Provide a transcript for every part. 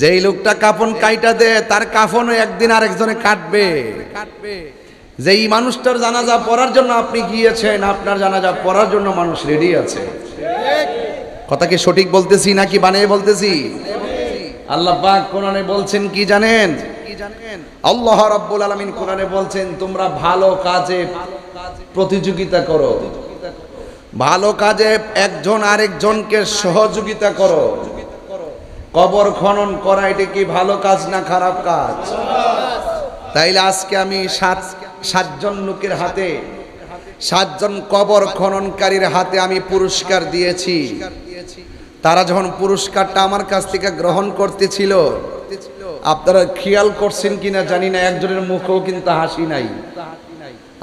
যেই লোকটা কাফন কাইটা দেয়, তার কাফনও একদিন আরেকজনে কাটবে। কাটবে যেই মানুষটার জানাজা পড়ার জন্য আপনি গিয়েছেন, আপনার জানাজা পড়ার জন্য মানুষ রেডি আছে। কথা কি সঠিক বলতেছি নাকি বানিয়ে বলতেছি? আল্লাহ পাক কোরআনে বলছেন কি জানেন? আল্লাহ রাব্বুল আলামিন কোরআনে বলছেন, তোমরা ভালো কাজে প্রতিযোগিতা করো। ভালো কাজে একজন আরেকজনকে সহযোগিতা করো। কবর খনন করা, এটা কি ভালো কাজ না খারাপ কাজ? তাইলে আজকে আমি সাত, সাতজন লোকের হাতে, সাতজন কবর খননকারীর হাতে আমি পুরস্কার দিয়েছি। তারা যখন পুরস্কারটা আমার কাছ থেকে গ্রহণ করতেছিল, আপনারা খেয়াল করছেন কিনা জানি না, একজনের মুখেও কিন্তু হাসি নাই।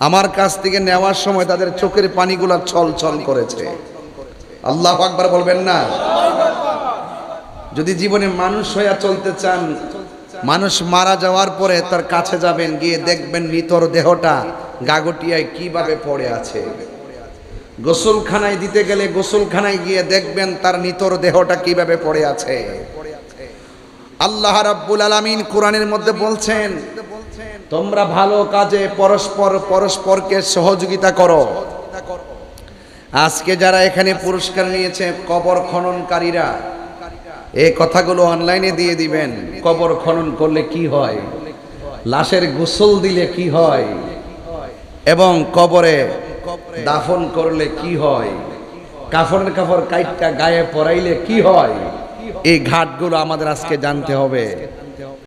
আমার কাছ থেকে নেওয়ার সময় তাদের চোখের পানিগুলো ছল ছল করেছে। আল্লাহ আকবার বলবেন না? যদি জীবনে মানুষ হইয়া চলতে চান, মানুষ মারা যাওয়ার পরে তার কাছে যাবেন, গিয়ে দেখবেন নিতর দেহটা গাগটিয়ায় কীভাবে পড়ে আছে। গোসলখানায় দিতে গেলে গোসলখানায় গিয়ে দেখবেন তার নিতর দেহটা কীভাবে পড়ে আছে। আল্লাহ রাব্বুল আলামিন কোরআনের মধ্যে বলছেন, তোমরা ভালো কাজে পরস্পর, পরস্পরকে সহযোগিতা করো। আজকে যারা এখানে পুরস্কার নিয়েছে কবর খননকারীরা এই কথাগুলো অনলাইনে দিয়ে দিবেন। কবর খনন করলে কি হয়? লাশের গোসল দিলে কি হয়? এবং কবরে দাফন করলে কি হয়? কাফনের কাফর কাইটটা গায়ে পরাইলে কি হয়? এই ঘাটগুলো আমাদের আজকে জানতে হবে।